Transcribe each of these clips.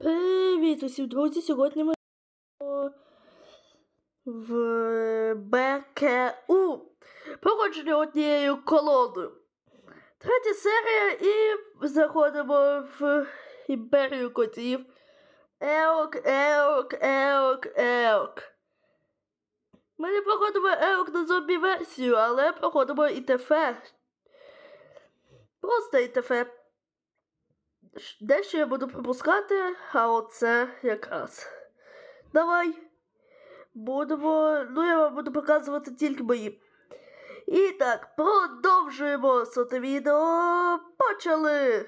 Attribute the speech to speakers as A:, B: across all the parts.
A: Привіт усім, друзі! Сьогодні ми в БКУ. Проходження однією колоною. Третя серія і заходимо в імперію котів. Еок, еок, еок, еок. Ми не проходимо еок на зомбі версію, але проходимо ІТФ. Просто ІТФ. Дещо я буду пропускати, а оце якраз. Давай. Будемо. Ну, я вам буду показувати тільки мої. І так, продовжуємо соте відео. Почали!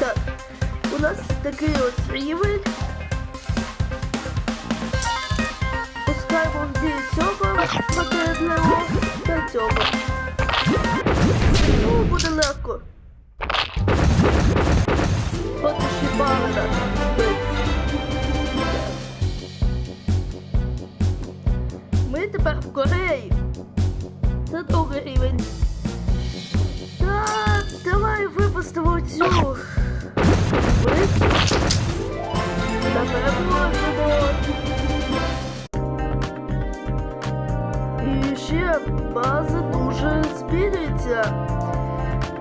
A: Так, у нас такий ось рівень. Пускаємо дію цього потрібного та цього. Ну, буде легко. От і шибали. Ми тепер в Кореї. Це другий рівень. Так, давай випустимо цю. Та переможемо. І ще база змінюється.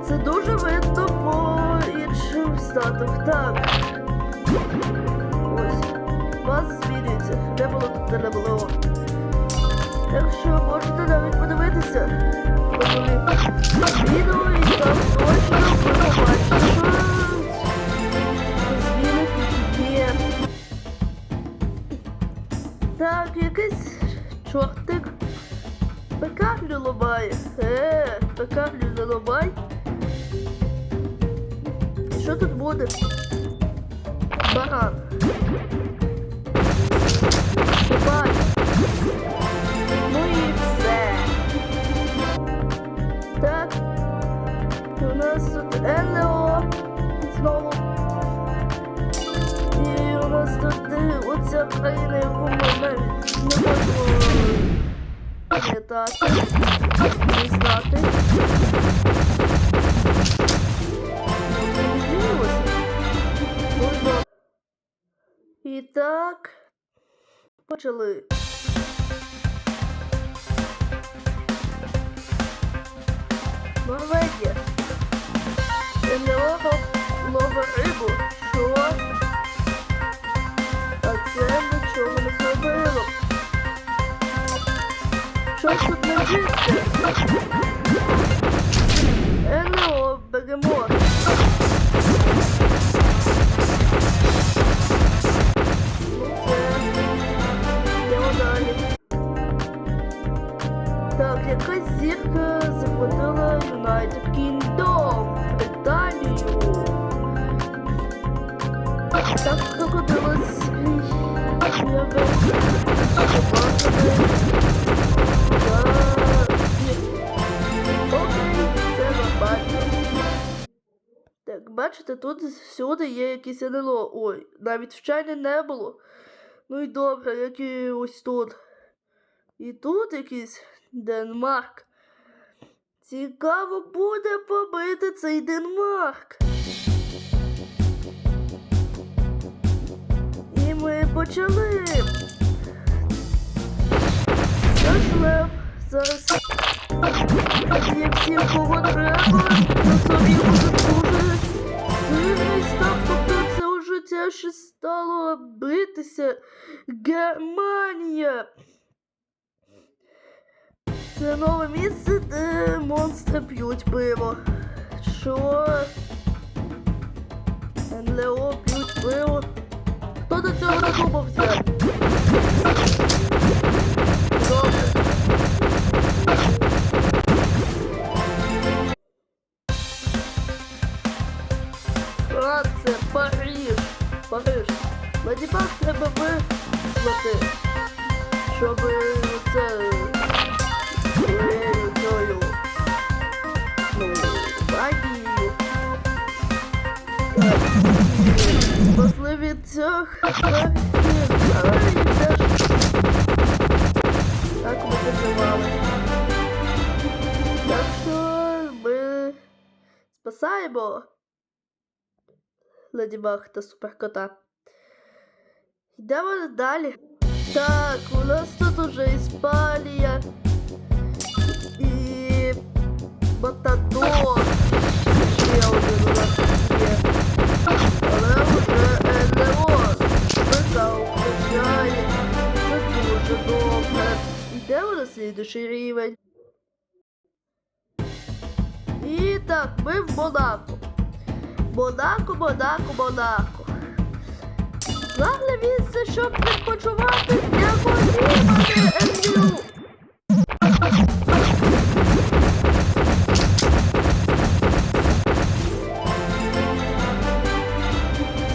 A: Це дуже видно по іншим статах. Так. Ось. База змінюється. Де було тут, не було. Так що можете навіть подивитися. Подивити відео і там точно побачите, зміни є. Так, якийсь чортик пекарню ламає. Е, пекарню не ламай. І що тут буде? Баран. Бабай. Ну і все. Так. У нас тут НЛО. Знову. І у нас тут оця країна, яку ми не можемо пам'ятати. Не знати. І так. Почали. Норвегія. НЛО ловить рибу. Щось тут бачите, тут всюди є якісь НЛО. Ой, навіть вчення не було. Ну і добре, як і ось тут. І тут якийсь Денмарк. Цікаво буде побити цей Денмарк. І ми почали. Наш зараз є всім, кого треба. На собі вже вже стало битися. Германія. Це нове місце, де монстри п'ють пиво. Що? НЛО п'ють пиво. Хто до цього додумався? Добре. Мені треба вислати, щоб це своєю цією, ну, магією. Пошли від жахів. Ай. Так ми працювали. Так що ми Спасаємо. Леді Баг та суперкота. Йдемо далі. Так, у нас тут уже Іспанія. І Матадор. Ще один у нас є. Але вже НЛО. Мета включає. Це дуже добре. Йдемо на слідуючий рівень. І так, ми в Монако. Монако, Монако, Монако. Гарне місце, щоб відпочивати для.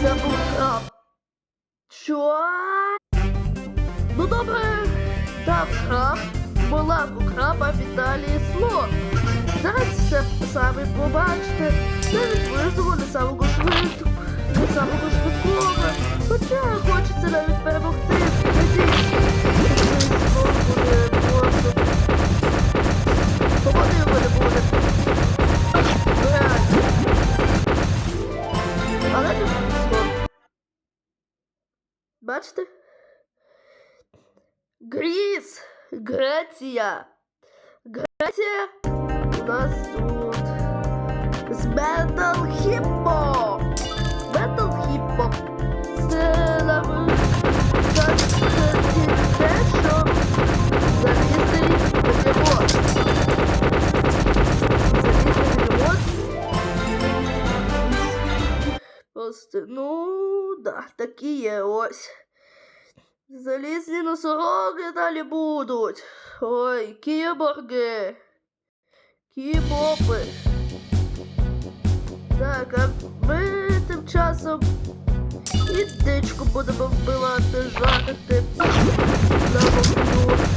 A: Це був краб. Що? Ну добре, там краб, була у краба Віталії слон. Зараз все самі побачите. Навіть визову не самого швидкого, не самого швидкого. Хоча хочеться навіть перемогти. Бачите? Гріс! Греція! Греція у нас тут з Metal Hippo! Просто, ну, да, такі є ось. Залізні носороги далі будуть. Ой, кіборги. Кібопи. Так, а ми тим часом індичку будемо вбивати, жарити на вогню.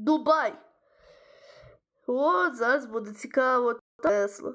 A: Дубай. О, зараз буде цікаво. Тесло.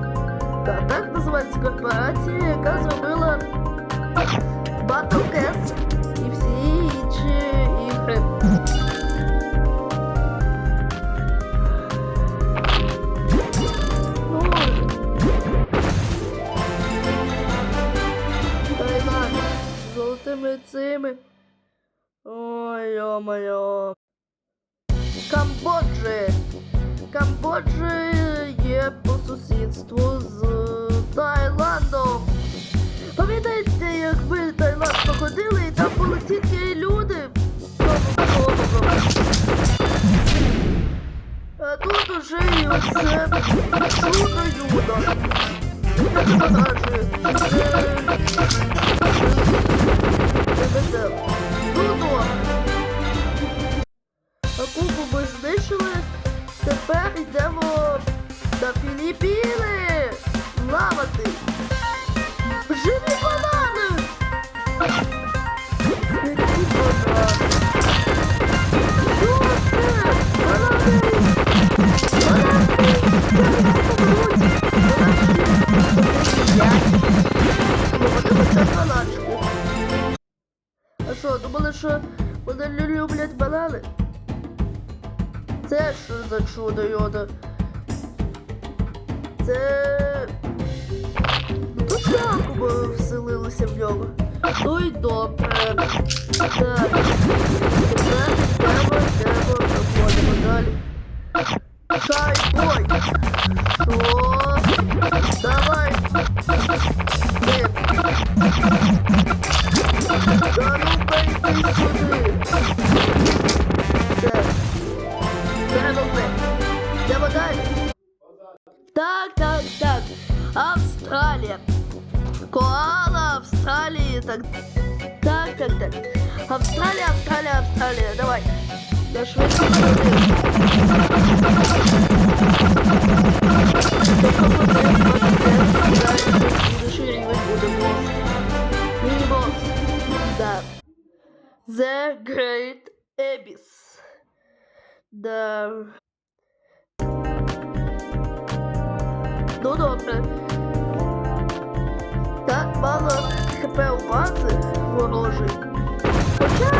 A: Та так називається корпорація, яка зробила Battle Cats і всі інші ігри. Золотими цими. Ой, йо-моє. Камбоджі. Камбоджі є по сусідству з Таїландом. Пам'ятаєте, як ми Таїланд походили і там були тільки люди? А тут уже і оце чудо-юдо. Персонажі. Це йдемо на Філіппіни. Це що за чудо, Йода? Це. Ну, Тут жалко, бо вселилися в нього. Ну і добре. Так. Тепер йдемо, йдемо, проходимо далі. Шай, ой! Що? Давай! Ти. Да ну пойди сюди! Так, так, так, так. Австралія, Австралія, Австралія. Давай. Я швидко перейду. Следующий рівень буде босс. Міні-босс. Да. The Great Abyss. Да. Ну добре. Так, мало хп у бази ворожий. Хоча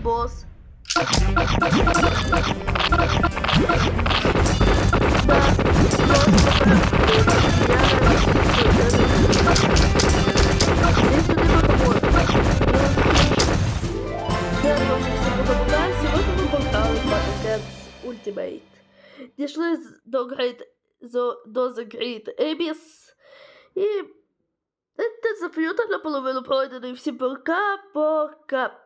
A: босс и нас, до The Great Abyss. І це зап'юта наполовину пройдений. Всім пока-пока.